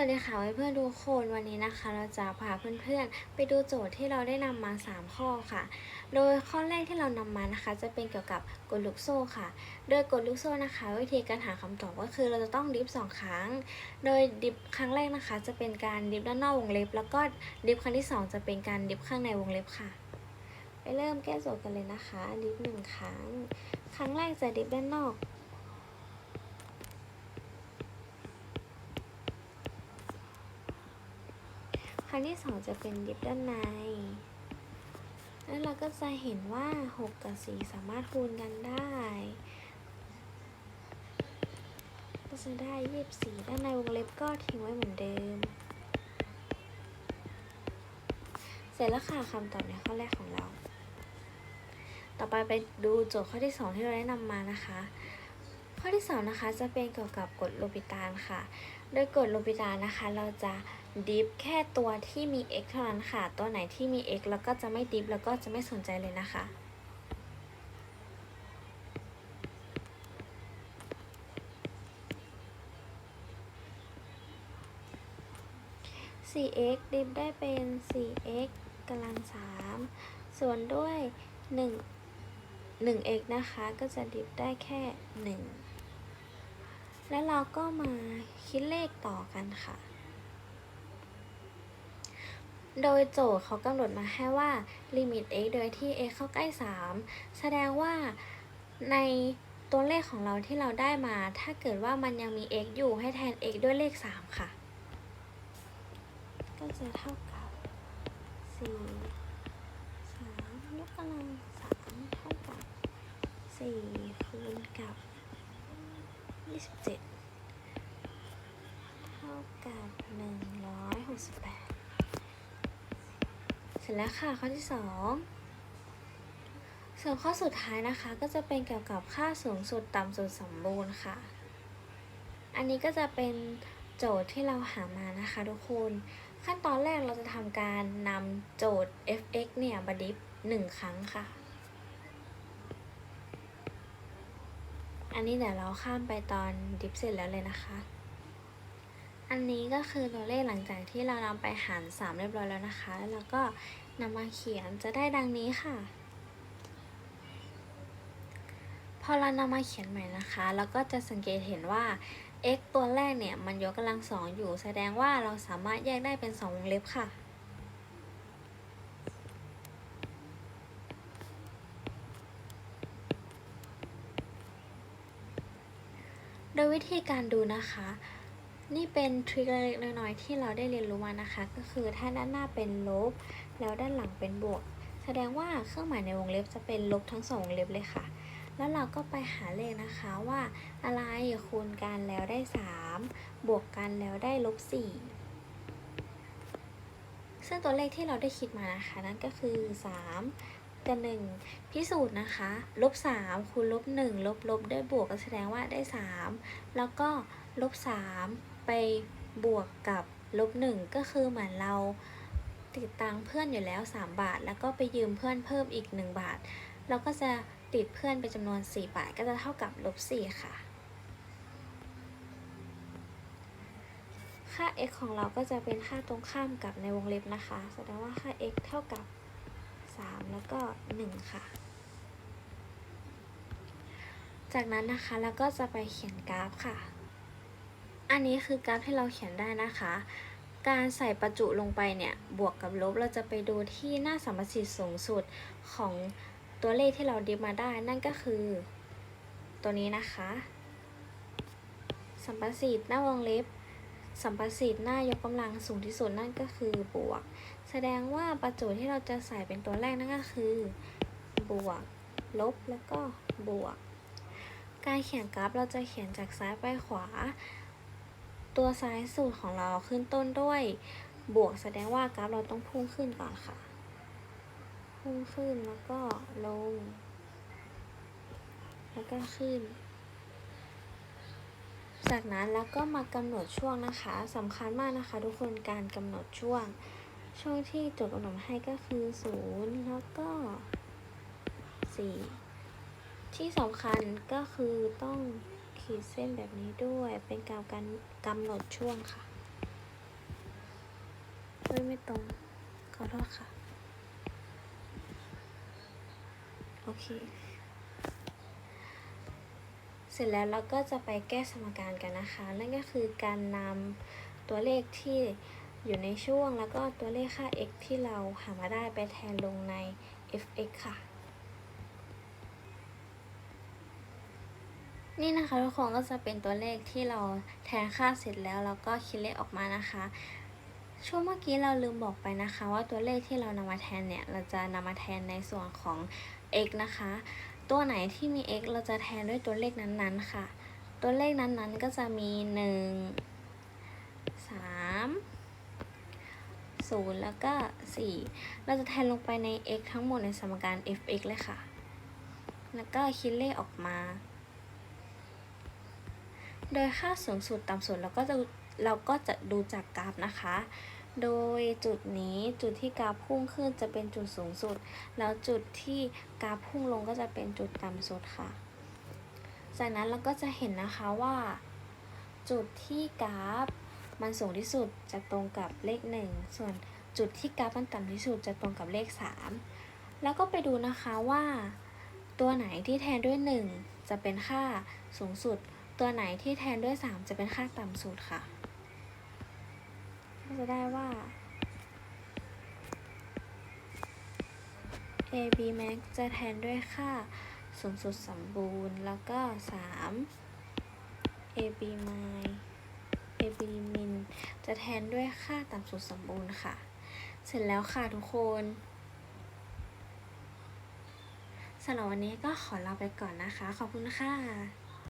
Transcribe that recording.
วัสดีค่ะเพื่อนๆทุกคนวันนี้นะคะ เราจะพาเพื่อนๆไปดูโจทย์ที่เราได้นำมา 3 ข้อค่ะ โดยข้อแรกที่เรานำมานะคะ จะเป็นเกี่ยวกับกฎลูกโซ่ค่ะ โดยกฎลูกโซ่นะคะ วิธีการหาคำตอบก็คือเราจะต้องดิฟสองครั้ง โดยดิฟครั้งแรกนะคะ จะเป็นการดิฟด้านนอกวงเล็บ แล้วก็ดิฟครั้งที่ 2 จะเป็นการดิฟข้างในวงเล็บค่ะ ไปเริ่มแก้โจทย์กันเลยนะคะ ดิฟหนึ่งครั้ง ครั้งแรกจะดิฟด้านนอก ครั้งที่สองจะเป็นดิฟด้านในแล้วเราก็จะเห็นว่า 6 กับ 4 สามารถคูณกันได้ ก็จะได้ 24 ด้านในวงเล็บก็ทิ้งไว้เหมือนเดิม เสร็จแล้วค่ะคำตอบในข้อแรกของเรา ต่อไปไปดูโจทย์ข้อที่ 2 ที่เราได้นำมานะคะ ข้อที่ 2 นะคะจะเป็นเกี่ยวกับกฎโลปิตานค่ะ โดยกฎโลปิตานนะคะ เราจะดิฟแค่ตัวที่มี x เท่านั้นค่ะ ตัวไหนที่มี x แล้วก็จะไม่ดิฟแล้วก็จะไม่สนใจเลยนะคะ 4x ดิฟได้เป็น 4x กำลัง 3 ส่วนด้วย 1 1x นะคะ ก็จะดิฟได้แค่ 1 แล้วเราก็มาคิดเลขต่อกันค่ะ โดยโจทย์เขากำหนดมาให้ว่าลิมิต x โดยที่ x เข้าใกล้ 3 แสดงว่าในตัวเลขของเราที่เราได้มา ถ้าเกิดว่ามันยังมี x อยู่ให้แทน x ด้วยเลข 3 ค่ะ ก็จะเท่ากับ4 3ยกกำลัง3เท่ากับ4คูณกับ 27เท่ากับ168เสร็จแล้วค่ะข้อที่2ส่วนข้อสุดท้ายนะคะก็จะเป็นเกี่ยวกับค่าสูงสุดต่ำสุดสมบูรณ์ค่ะ อันนี้ก็จะเป็นโจทย์ที่เราหามานะคะทุกคน ขั้นตอนแรกเราจะทำการนำโจทย์ f(x) เนี่ยมาดิฟหนึ่งครั้งค่ะ อันนี้เดี๋ยวเราข้ามไปตอนดิฟเสร็จแล้วเลยนะคะ อันนี้ก็คือตัวเลขหลังจากที่เรานำไปหาร 3 เรียบร้อยแล้วนะคะ แล้วเราก็นำมาเขียนจะได้ดังนี้ค่ะ พอเรานำมาเขียนใหม่นะคะแล้วก็จะสังเกตเห็นว่า x ตัวแรกเนี่ย มันยกกำลังสองอยู่ แสดงว่าเราสามารถแยกได้เป็น 2 วงเล็บค่ะ โดยวิธีการดูนะคะ นี่เป็นทริคเล็กๆน้อยๆที่เราได้เรียนรู้มานะคะ ก็คือถ้าด้านหน้าเป็นลบ แล้วด้านหลังเป็นบวก แสดงว่าเครื่องหมายในวงเล็บจะเป็นลบทั้งสองวงเล็บเลยค่ะ แล้วเราก็ไปหาเลขนะคะว่าอะไรคูณกันแล้วได้ 3 บวกกันแล้วได้ลบ4ซึ่งตัวเลขที่เราได้คิดมานะคะ นั่นก็คือ 3 กับ1พิสูจน์นะคะลบ3คูณลบ1ลบลบได้บวกก็แสดงว่าได้3แล้วก็ลบ3ไปบวกกับลบ1ก็คือเหมือนเราติดตังเพื่อนอยู่แล้ว 3 บาท แล้วก็ไปยืมเพื่อนเพิ่มอีก 1 บาท เราก็จะติดเพื่อนเป็นจำนวน 4 บาท ก็จะเท่ากับลบ4ค่ะ ค่า x ของเราก็จะเป็นค่าตรงข้ามกับในวงเล็บนะคะ แสดงว่าค่า x เท่ากับ 3 แล้วก็ 1 ค่ะ จากนั้นนะคะเราก็จะไปเขียนกราฟค่ะ อันนี้คือกราฟที่เราเขียนได้นะคะ การใส่ประจุลงไปเนี่ย บวกกับลบเราจะไปดูที่หน้าสัมประสิทธิ์สูงสุดของตัวเลขที่เราดิฟมาได้นั่นก็คือ ตัวนี้นะคะ สัมประสิทธิ์หน้าวงเล็บสัมประสิทธิ์หน้ายกกำลังสูงที่สุดนั่นก็คือบวก แสดงว่าประจุที่เราจะใส่เป็นตัวแรกนั่นก็คือ บวก ลบแล้วก็บวก การเขียนกราฟเราจะเขียนจากซ้ายไปขวา ตัวซ้ายสุดของเราขึ้นต้นด้วย บวกแสดงว่ากราฟเราต้องพุ่งขึ้นก่อนค่ะ พุ่งขึ้นแล้วก็ลง แล้วก็ขึ้นจากนั้นแล้วก็มากำหนดช่วงนะคะสำคัญมากนะคะ ทุกคนการกำหนดช่วง ช่วงที่จทย์กำหนดให้ก็คือ 0 แล้วก็ 4 ที่สำคัญก็คือต้องขีดเส้นแบบนี้ด้วยเป็นการการกำหนดช่วงค่ะเฮ้ยไม่ตรง ขอโทษค่ะ โอเค เสร็จแล้วเราก็จะไปแก้สมการกันนะคะ นั่นก็คือการนำตัวเลขที่ อยู่ในช่วงแล้วก็ตัวเลขค่า x ที่เราหามาได้ไปแทนลงใน f(x) ค่ะ นี่นะคะทุกคนก็จะเป็นตัวเลขที่เราแทนค่าเสร็จแล้วเราก็คิดเลขออกมานะคะ ช่วงเมื่อกี้เราลืมบอกไปนะคะว่าตัวเลขที่เรานำมาแทนเนี่ย เราจะนำมาแทนในส่วนของ x นะคะ ตัวไหนที่มี x เราจะแทนด้วยตัวเลขนั้นๆค่ะ ตัวเลขนั้นๆก็จะมี 1 3 0 แล้วก็ 4 เราจะแทนลงไปใน x ทั้งหมดในสมการ f(x) เลยค่ะ แล้วก็คิดเลขออกมา โดยค่าสูงสุดต่ำสุดเราก็จะเราก็จะดูจากกราฟนะคะ โดยจุดนี้จุดที่กราฟพุ่งขึ้นจะเป็นจุดสูงสุด แล้วจุดที่กราฟพุ่งลงก็จะเป็นจุดต่ำสุดค่ะ จากนั้นเราก็จะเห็นนะคะว่า จุดที่กราฟ มันสูงที่สุดจะตรงกับเลข 1 ส่วนจุดที่กราฟมันต่ำที่สุดจะตรงกับเลข 3 แล้วก็ไปดูนะคะว่า ตัวไหนที่แทนด้วย 1 จะเป็นค่าสูงสุด ตัวไหนที่แทนด้วย 3 จะเป็นค่าต่ำสุดค่ะก็จะได้ว่า a b max จะแทนด้วยค่าสูงสุดสมบูรณ์ แล้วก็ 3 a b min a b min จะแทนด้วยค่าต่ำสุดสมบูรณ์ค่ะ เสร็จแล้วค่ะทุกคนสำหรับวันนี้ก็ขอลาไปก่อนนะคะ ขอบคุณค่ะ